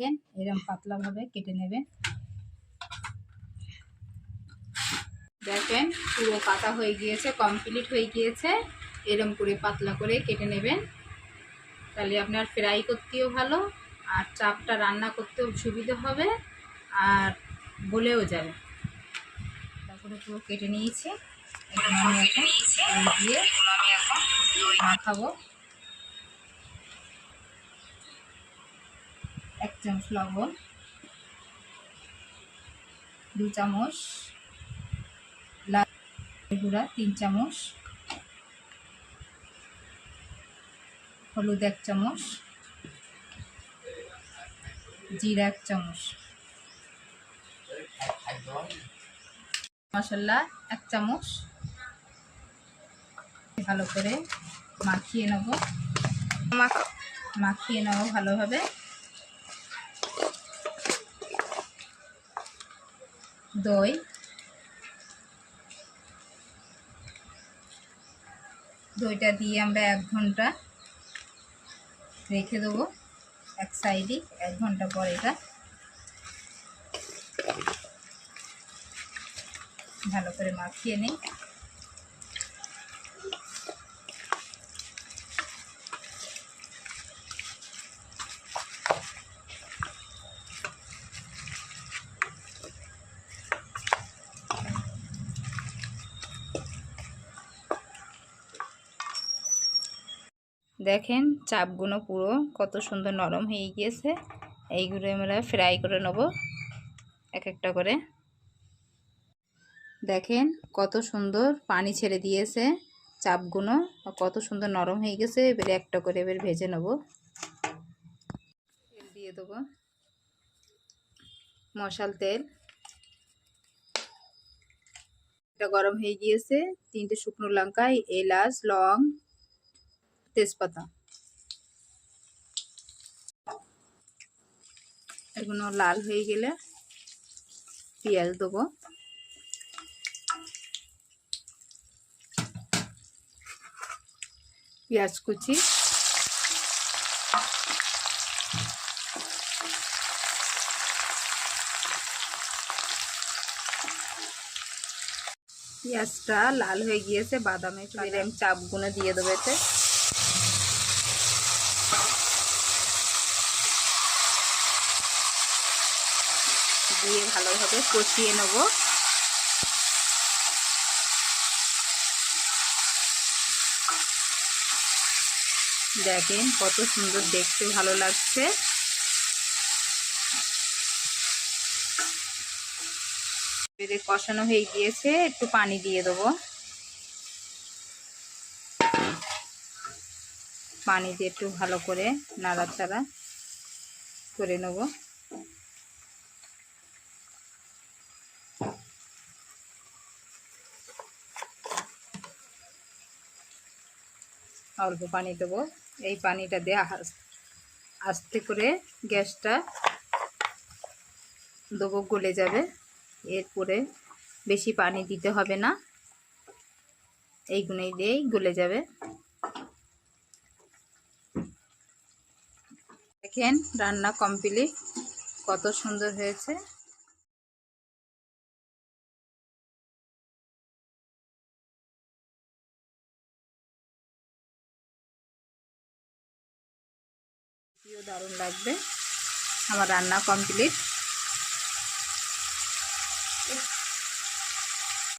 দেখেন এরকম পাতলাভাবে কেটে নেবেন। দেখেন পুরো কাটা হয়ে গিয়েছে কমপ্লিট হয়ে গিয়েছে। এরকম করে পাতলা করে কেটে নেবেন। তাহলে আপনার ফ্রাই করতেও ভালো আর চাপটা রান্না করতেও সুবিধা হবে আর বলেও যাবে। তারপরে পুরো কেটে নিয়েছি। এখন আমি এখন দিয়ে মাখাবো। এক চামচ লবণ, দু চামচ লাল গুঁড়া, তিন চামচ হলুদ এক চামচ, জিরা এক চামচ, মশলা এক চামচ, ভালো করে মাখিয়ে নেব। মাখিয়ে নেব ভালোভাবে। দই, দইটা দিয়ে আমরা এক ঘণ্টা রেখে দেবো এক সাইডে, এক ঘণ্টা পর এটা ভালো করে মাখিয়ে নিই। দেখেন চাপগুলো পুরো কত সুন্দর নরম হয়ে গিয়েছে। এইগুলো আমরা ফ্রাই করে নেব এক একটা করে। দেখেন কত সুন্দর পানি ছেড়ে দিয়েছে চাপগুলো কত সুন্দর নরম হয়ে গেছে। এবারে একটা করে এবার ভেজে নেব। তেল দিয়ে দেবো। মশাল তেল। এটা গরম হয়ে গিয়েছে। তিনটে শুকনো লঙ্কা, এলাচ, লং তেজপাতা। এগুলো লাল হয়ে গেলে পেঁয়াজ দেবো। পেঁয়াজ কুচি। পেঁয়াজটা লাল হয়ে গিয়েছে, বাদামে চাপগুলো দিয়ে দেবো দিয়ে ভালোভাবে কষিয়ে নেব। দেখেন কত সুন্দর দেখতে ভালো লাগছে। কষানো হয়ে গিয়েছে, একটু পানি দিয়ে দেবো। পানি দিয়ে একটু ভালো করে নাড়াচাড়া করে নেব। অল্প পানি দেবো। এই পানিটা দিয়ে আস্তে করে গ্যাসটা দেবো, গলে যাবে। এরপরে বেশি পানি দিতে হবে না। এইগুলোই দিয়েই গলে যাবে। দেখেন রান্না কমপ্লিট। কত সুন্দর হয়েছে। দারুণ লাগবে। আমার রান্না কমপ্লিট